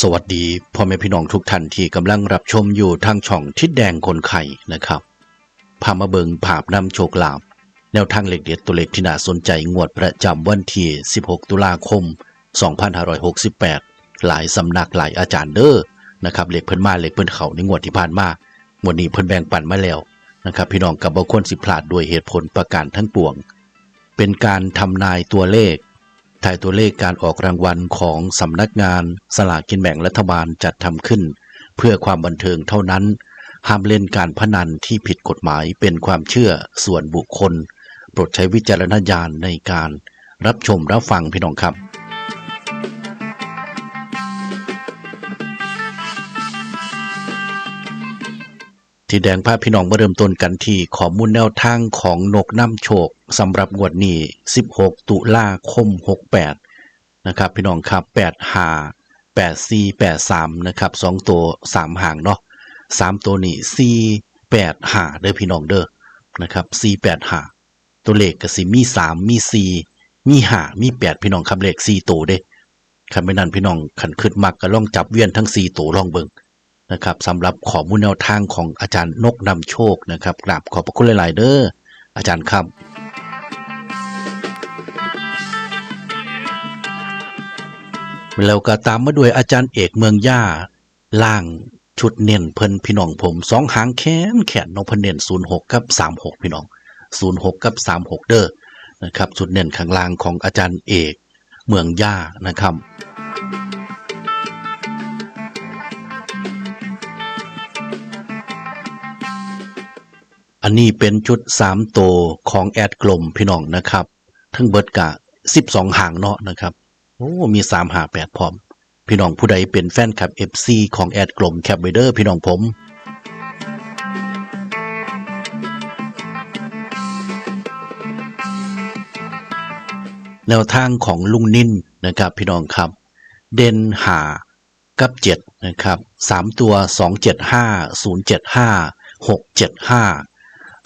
สวัสดีพ่อแม่พี่น้องทุกท่านที่กำลังรับชมอยู่ทางช่องทิดแดงคนไข่นะครับ พามาเบิงภาพนำโชคลาภแนวทางเหล็กเด็ดตัวเล็กที่น่าสนใจงวดประจำวันที่ 16 ตุลาคม 2568 หลายสำนักหลายอาจารย์เด้อนะครับเหล็กเพิ่นมาเหล็กเพิ่นเขาในงวดที่ผ่านมา งวดนี้เพิ่นแบ่งปันมาแล้ว นะครับพี่น้องกับบ่ควรสิพลาดด้วยเหตุผลประการทั้งปวง เป็นการทำนายตัวเลขถ่ายตัวเลขการออกรางวัลของสำนักงานสลากกินแบ่งรัฐบาลจัดทำขึ้น เพื่อความบันเทิงเท่านั้น ห้ามเล่นการพนันที่ผิดกฎหมายเป็นความเชื่อส่วนบุคคล โปรดใช้วิจารณญาณในการรับชมรับฟังพี่น้องครับ ที่แดงภาพพี่น้องมาเริ่มต้นกันที่ข้อมูลแนวทางของนกน้ำโชคสำหรับงวดนี้ 16 ตุลาคม 68 นะครับ พี่น้องครับ 8 5 8 4 8 3 นะครับ 2 ตัว 3 ห่างเนาะ3 ตัวนี้ 4 8 5 เด้อพี่น้องเด้อนะครับ4 8 5 ตัวเลขก็สิมี 3 มี 4 มี 5 มี 8 พี่น้องครับเลข 4 ตัวเด้คันไม่นั้นพี่น้องขันขึ้นมักก็ล่องจับเวียนทั้ง 4 ตัวลองเบิ่ง นะครับสำหรับขอมูลแนวทางของอาจารย์นกนำโชคนะครับกราบขอบพระคุณหลาย ๆ เด้ออาจารย์ครับแล้วก็ตามมาด้วยอาจารย์เอกเมืองย่าล่างชุดเน้นเพิ่นพี่น้องผมสองหางแขนแขนน้องเพิ่นเน้น06กับ36พี่น้อง06กับ36เด้อนะครับชุดเน้นข้างล่างของอาจารย์เอกเมืองย่านะครับ อันนี้เป็นชุด3ตัวของแอดกลมพี่น้องนะครับ ทั้งเบิดกะ12หางเนาะนะครับโอ้มี3หา8พร้อม พี่น้องผู้ใดเป็นแฟนคลับ FC ของแอดกลมแคปไวเดอร์พี่น้องผมแนวทางของลุงนิ่นนะครับพี่น้องครับ เด่นหากับเจ็ดนะครับสามตัวสองเจ็ดห้าศูนย์เจ็ดห้าหกเจ็ดห้า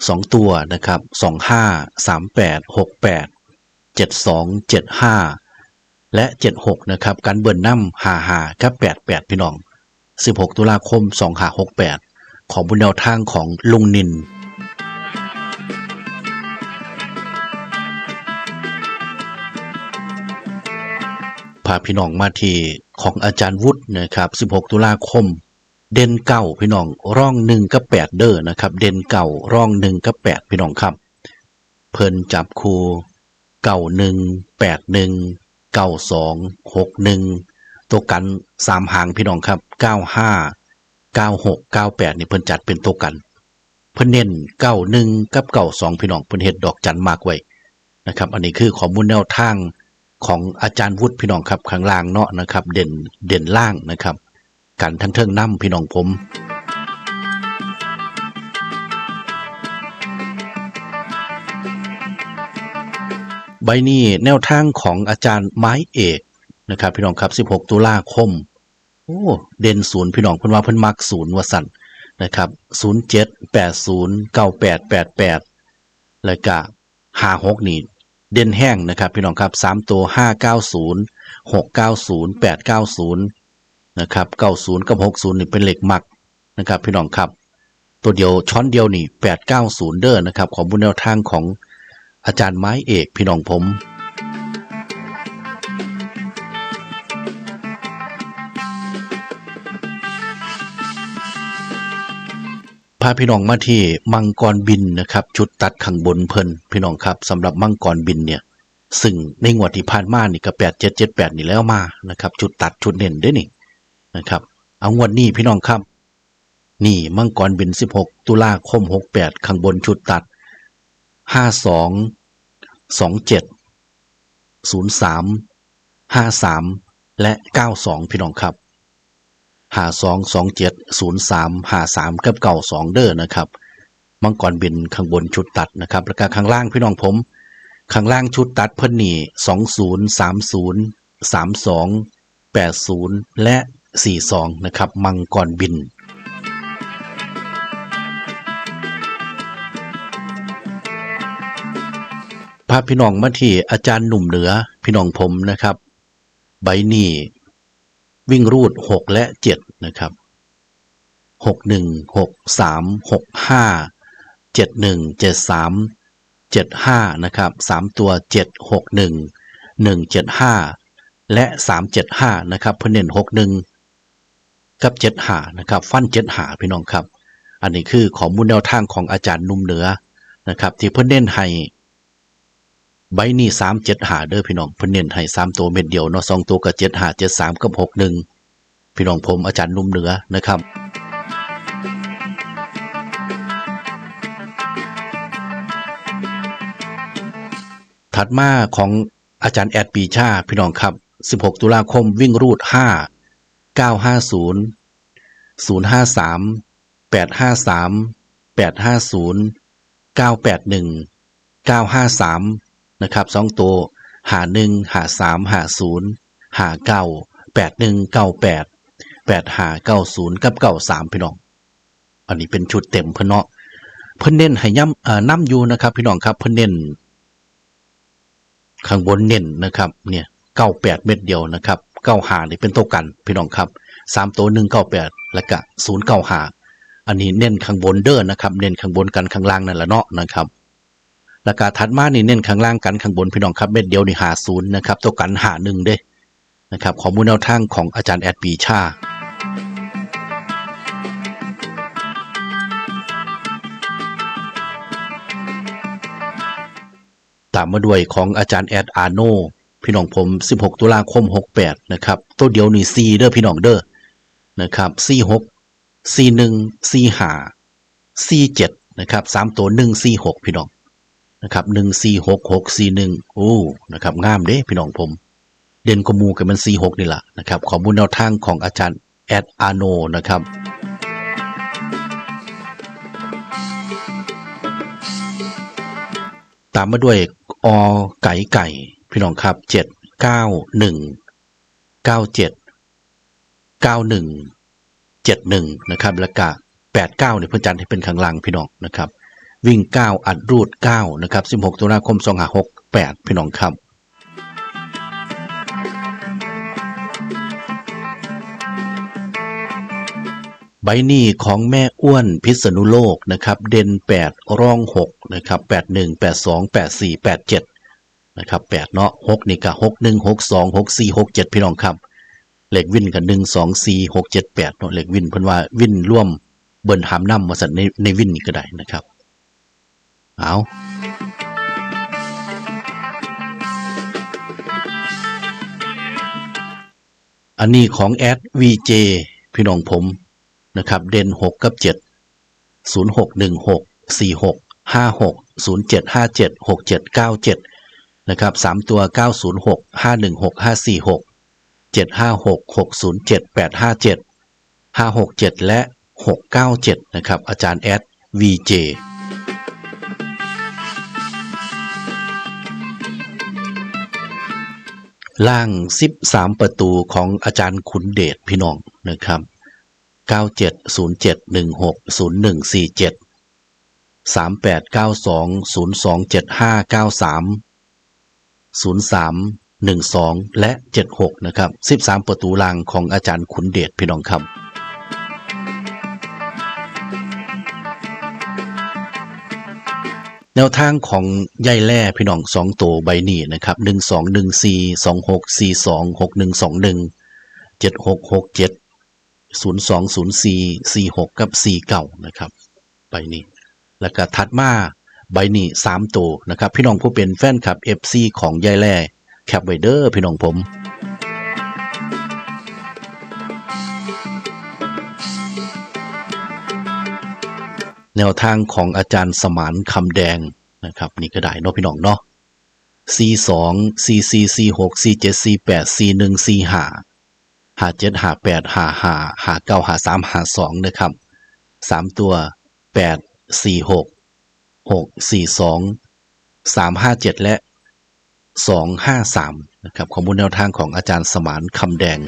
สองตัวนะครับสองห้าสามแปดหกแปดเจ็ดสองเจ็ดห้าและเจ็ดหกนะครับการเบิร์นน้ำหาหากับแปดแปดพี่น้องสิบหกตุลาคมสองหาหกแปดของบุญแนวทางของลุงนินพาพี่น้องมาที่ของอาจารย์วุฒินะครับ 16 ตุลาคม เด่นเก่าพี่น้องร่องหนึ่งกับแปดเด้อนะครับ เด่นเก่าร่องหนึ่งกับแปดพี่น้องครับ เพิ่นจับคูเก่าหนึ่งแปดหนึ่งเก้าสองหกหนึ่งตัวกันสามหางพี่น้องครับเก้าห้าเก้าหกเก้าแปดนี่เพิ่นจัดเป็นตัวกัน เพิ่นเน้นเก้าหนึ่งกับเก้าสองพี่น้องเพิ่นเฮ็ดดอกจันมากไว้นะครับ อันนี้คือข้อมูลแนวทางของอาจารย์วุฒิพี่น้องครับข้างล่างเนาะนะครับ เด่นเด่นล่างนะครับ กันทั้งเทิงน้ำพี่น้องผมใบนี้แนวทางของอาจารย์ไม้เอกนะครับ พี่น้องครับ 16 ตุลาคม โอ้ เด่นศูนย์พี่น้องเพิ่นว่าเพิ่นมักศูนย์วสันนะครับ 07 80 98 88 แล้วก็56นี่เด่นแห้งนะครับ พี่น้องครับสามตัวห้าเก้าศู นะครับเก้าศูนย์กับหกศูนย์นี่เป็นเหล็กหมักนะครับพี่น้องครับ ตัวเดียวช้อนเดียวนี่แปดเก้าศูนย์เด้อนะครับของบุญแนวทางของอาจารย์ไม้เอกพี่น้องผมพาพี่น้องมาที่มังกรบินนะครับ ชุดตัดข้างบนเพิ่นพี่น้องครับสำหรับมังกรบินเนี่ย ซึ่งในงวดที่ผ่านมานี่ก็แปดเจ็ดเจ็ดแปดนี่แล้วมานะครับ ชุดตัดชุดเน้นด้วยนี่ นะครับ เอางวดนี้พี่น้องครับ นี่มังกรบินสิบหกตุลาคมหกแปดข้างบนชุดตัดห้าสองสองเจ็ดศูนย์สามห้าสามและเก้าสองพี่น้องครับหาสองสองเจ็ดศูนย์สามหาสามกับเก่าสองเด้อนะครับมังกรบินข้างบนชุดตัดนะครับ แล้วก็ข้างล่างพี่น้องผม ข้างล่างชุดตัดเพิ่นนี่สองศูนย์สามศูนย์สามสองแปดศูนย์และ สี่สองนะครับ มังกรบิน พาพี่น้องมาที่อาจารย์หนุ่มเหนือพี่น้องผมนะครับ ใบนี้วิ่งรูดหกและเจ็ดนะครับหกหนึ่งหกสามหกห้าเจ็ดหนึ่งเจ็ดสามเจ็ดห้านะครับสามตัวเจ็ดหกหนึ่งหนึ่งเจ็ดห้าและสามเจ็ดห้านะครับเพื่อเน้นหกหนึ่ง กับเจ็ดหานะครับ ฟันเจ็ดหาพี่น้องครับ อันนี้คือข้อมูลแนวทางของอาจารย์นุ่มเหนือนะครับ ที่เพื่อเน้นให้ใบนี้สามเจ็ดหาเด้อพี่น้องเพิ่นเน้นให้สามตัวเม็ดเดียวเนาะสองตัวกับเจ็ดหาเจ็ดสามกับหกหนึ่งพี่น้องผมอาจารย์นุ่มเหนือนะครับถัดมาของอาจารย์แอดปีชาพี่น้องครับ 16 ตุลาคมวิ่งรูด 5 950 053 853 850 981 953 นะครับสองตัวหาหนึ่งหาสามหาศูนย์หาเก้าแปดหนึ่งเก้าแปดแปดหาเก้าศูนย์กับเก้าสามพี่น้อง อันนี้เป็นชุดเต็มเพื่อนเนาะเพื่อนเน้นให้ย่ำเอ่อน้ำอยู่นะครับ พี่น้องครับเพื่อนเน้นข้างบนเน้นนะครับ เนี่ยเก้าแปดเม็ดเดียวนะครับ เก้าหานี่เป็นตัวกันพี่น้องครับสามตัวหนึ่งเก้าแปดแล้วก็ศูนย์เก้าหาอันนี้เน้นข้างบนเด้อนะครับ เน้นข้างบนกันข้างล่างนั่นแหละเนาะนะครับแล้วก็ถัดมานี่เน้นข้างล่างกันข้างบนพี่น้องครับเม็ดเดียวนี่หาศูนย์นะครับตัวกันหาหนึ่งเด้นะครับข้อมูลแนวทางของอาจารย์แอดปีชาตามมาด้วยของอาจารย์แอดอาโน พี่น้องผม 16 ตุลาคม 68 นะครับ ตัวเดียวนี่4เด้อพี่น้องเด้อนะครับ46 41 45 47นะครับ3ตัว146พี่น้องนะครับ1466 641โอ้นะครับงามเด้พี่น้องผม เด่นกมูกันมัน46นี่แหละนะครับขอมูลแนวทางของอาจารย์แอดอาโนนะครับตามมาด้วยอไก่ไก่ พี่น้องครับเจ็ดเก้าหนึ่งเก้าเจ็ดเก้าหนึ่งเจ็ดหนึ่งนะครับแล้วก็แปดเก้าเนี่ยพื่อนจันให้เป็นข้างล่างพี่น้องนะครับ วิ่งเก้าอัดรูดเก้านะครับสิบหกตุลาคมสองหาหกแปดพี่น้องครับใบหนี้ของแม่อ้วนพิษณุโลกนะครับ เด่นแปดร่องหกนะครับแปดห นะครับแปดเนาะหกนี่ก็หกหนึ่งหกสองหกสี่หกเจ็ดพี่น้องครับเหล็กวินกับหนึ่งสองสี่หกเจ็ดแปดเนาะเหล็กวินเพิ่นว่าวินร่วมเบิ่นหามน้ำมาสัตว์ในในวินนี่ก็ได้นะครับ เอาอันนี้ของแอดวีเจพี่น้องผมนะครับ เด่นหกกับเจ็ดศูนย์หกห นะครับสามตัวเก้าศูนย์หกห้าหนึ่งหกห้าสี่หกเจ็ดห้าหกหกศูนย์เจ็ดแปดห้าเจ็ดห้าหกเจ็ดและหกเก้าเจ็ดนะครับ อาจารย์แอดวีเจล่างสิบสามประตูของอาจารย์ขุนเดชพี่น้องนะครับเก้าเจ็ดศูนย์สามแปดเก้าสองศูนย์สองเจ็ดห้าเก้าสามศูนย์สามหนึ่งสองและเจ็ดหกนะครับสิบสามประตูลางของอาจารย์ขุนเดชพี่น้องครับแนวทางของยายแล่พี่น้องสองตัวใบนี้นะครับหนึ่งสองหนึ่งสี่สองหกสี่สองหกหนึ่งสองหนึ่งเจ็ดหกหกเจ็ดศูนย์สองศูนย์สี่สี่หกกับสี่เก่านะครับ ใบนี้ แล้วก็ถัดมา ใบนี้สามตัวนะครับ พี่น้องผู้เป็นแฟนคลับ FC ของยายแล่แคปไวเดอร์พี่น้องผมแนวทางของอาจารย์สมานคำแดงนะครับ นี่ก็ได้เนาะพี่น้องเนาะ C2 C4 C6 C7 C8 C1 C5 หาเจ็ดหาแปดหาหาหาเก้าหาสามหาสองนะครับสามตัวแปดสี่หก หกสี่สองสามห้าเจ็ดและสองห้าสามนะครับข้อมูลแนวทางของอาจารย์สมานคำแดง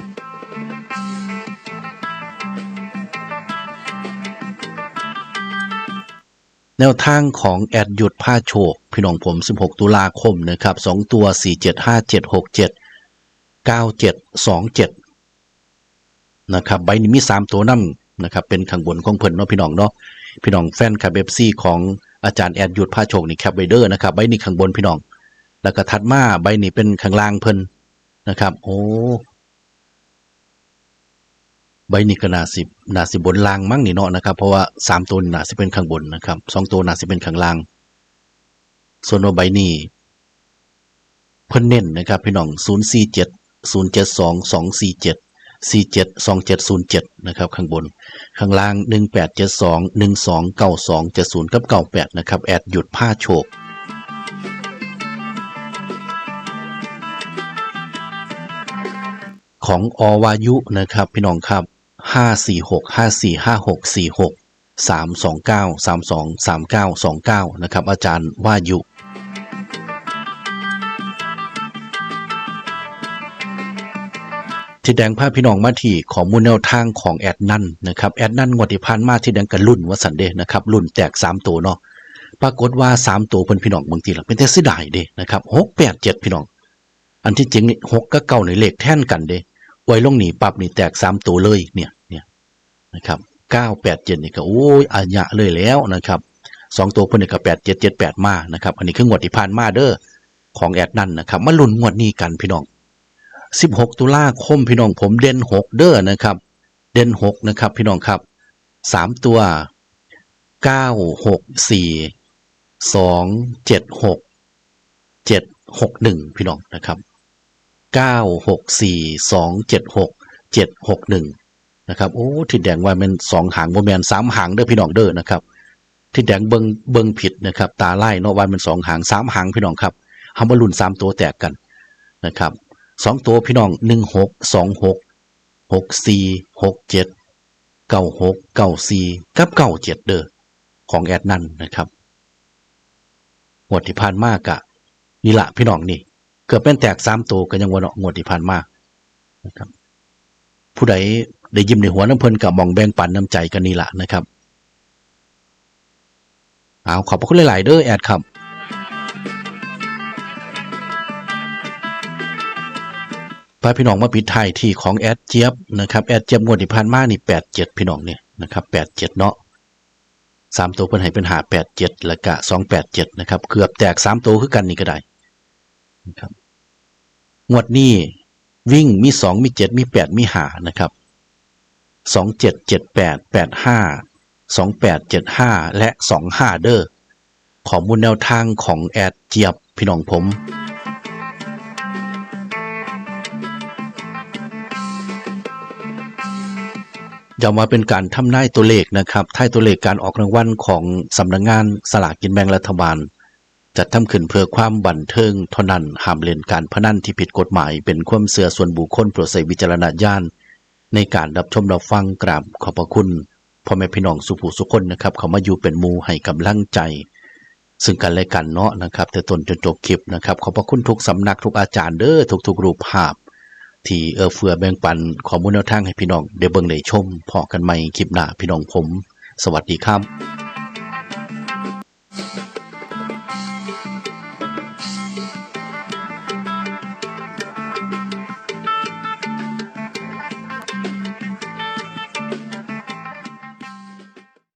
แนวทางของแอดหยุดผ้าโชคพี่น้องผม 16 ตุลาคมนะครับ 2 ตัว 475767 9727 นะครับ ใบนี้มี 3 ตัวนํนะครับ เป็นข้างบนของเพิ่นเนาะพี่น้องเนาะพี่น้องแฟนคลับฟซีของ อาจารย์แอดหยุดผ้าโชคนี่แคปไวเดอร์นะครับใบนี้ข้างบนพี่น้อง แล้วก็ถัดมาใบนี้เป็นข้างล่างเพิ่นนะครับ โอ้ใบนี้ก็น่าสิบน่าสิบนล่างมั้งนี่เนาะนะครับ เพราะว่าสามตัวน่าสิเป็นข้างบนนะครับสองตัวน่าสิเป็นข้างล่าง ส่วนว่าใบนี้เพิ่นเน้นนะครับ พี่น้องศูนย์สี่เจ็ดศูนย์เจ็ดสองสองสี่เจ็ด สี่เจ็ดสองเจ็ดศูนย์เจ็ดนะครับ ข้างบน ข้างล่างหนึ่งแปดเจ็ดสองหนึ่งสองเก้าสองเจ็ดศูนย์กับเก้าแปดนะครับ แอดหยุดผ้าโชคของอวายุนะครับ พี่น้องครับห้าสี่หกห้าสี่ห้าหกสี่หกสามสองเก้าสามสองสามเก้าสองเก้านะครับ อาจารย์วายุ ที่แดงพาพพี่น้องมาที่ข้อมูลแนวทางของแอดนั่นนะครับแอดนั่นงวดที่ผ่านมาที่แดงกันรุ่นว่าสันเดนะครับรุ่นแตกสามตัวเนาะปรากฏว่าสามตัวเพิ่นพี่น้องบางทีเราเป็นแต่สียดายเด้นะครับหกแปดเจ็ดพี่น้อง อันที่จริงนี่หกกับเก้าในเลขแท่นกันเด้ไว้ลงหนีปรับนี่แตกสามตัวเลยเนี่ยเนี่ยนะครับเก้าแปดเจ็ดนี่ก็โอ้ยอาญะเลยแล้วนะครับสองตัวเพิ่นก็แปดเจ็ดเจ็ดแปดมานะครับอันนี้คืองวดที่ผ่านมาเด้อของแอดนั่นนะครับมาลุ้นงวดนี้กันพี่น้อง 16 ตุลาคมพี่น้องผมเด่น6 เด้อนะครับ เด่น6นะครับพี่น้องครับ 3 ตัว 9 6 4 2 7 6 7 6 1 พี่น้องนะครับ 9 6 4 2 7 6 7 6 1 นะครับโอ้ที่แดงว่ามันสองหางโมแมนสามหางเด้อพี่น้องเด้อนะครับที่แดงเบิงเบิงผิดนะครับ ตาไล่เนาะว่ามันสองหางสามหางพี่น้องครับเฮามาลุ้นสามตัวแตกกันนะครับ สองตัวพี่น้องหนึ่งหกสองหกหกสี่หกเจ็ดเก้าหกเก้าสี่กับเก้าเจ็ดเด้อของแอดนั่นนะครับงวดที่ผ่านมากะนี่ละพี่น้องนี่ เกือบเป็นแตกสามตัวกันยังวันงวดที่ผ่านมานะครับ ผู้ใดได้ยิ้มในหัวน้ำเพลินกับมองแบ่งปันน้ำใจกันนี่ละนะครับ เอาขอบพระคุณหลาย ๆ เด้อแอดครับ พาพี่น้องมาปิดท้ายที่ของแอดเจี๊ยบนะครับแอดเจี๊ยบงวดที่ผ่านมานี่แปดเจ็ดพี่น้องเนี่ยนะครับแปดเจ็ดเนาะสามตัวเพิ่นให้เป็นหาแปดเจ็ดแล้วก็สองแปดเจ็ดนะครับเกือบแตกสามตัวคือกันนี่ก็ได้นะครับงวดนี้วิ่งมีสองมีเจ็ดมีแปดมีหานะครับสองเจ็ดเจ็ดแปดแปดห้าสองแปดเจ็ดห้าและสองห้าเด้อข้อมูลแนวทางของแอดเจี๊ยบพี่น้องผม จะมาเป็นการทำนายตัวเลขนะครับท้ายตัวเลขการออกรางวัลของสำนักงงานสลากกินแบ่งรัฐบาล จัดทำขึ้นเพื่อความบันเทิงเท่านั้นห้ามเล่นการพนันที่ผิดกฎหมาย เป็นความเสื่อส่วนบุคคลโปรดใช้วิจารณญาณในการรับชมรับฟังกราบขอบพระคุณพ่อแม่พี่น้องสุภูสุคนนะครับ เขามาอยู่เป็นมูให้กำลังใจ ซึ่งกันและกันเนาะนะครับ แต่ตนจนจบคลิปนะครับ ขอบพระคุณทุกสำนักทุกอาจารย์เด้อทุกๆรูปภาพ ที่เออเฟือแบ่งปันข้อมูลแนวทางให้พี่น้องได้เบิ่งได้ชมพอกันใหม่คลิปหน้าพี่น้องผม สวัสดีครับ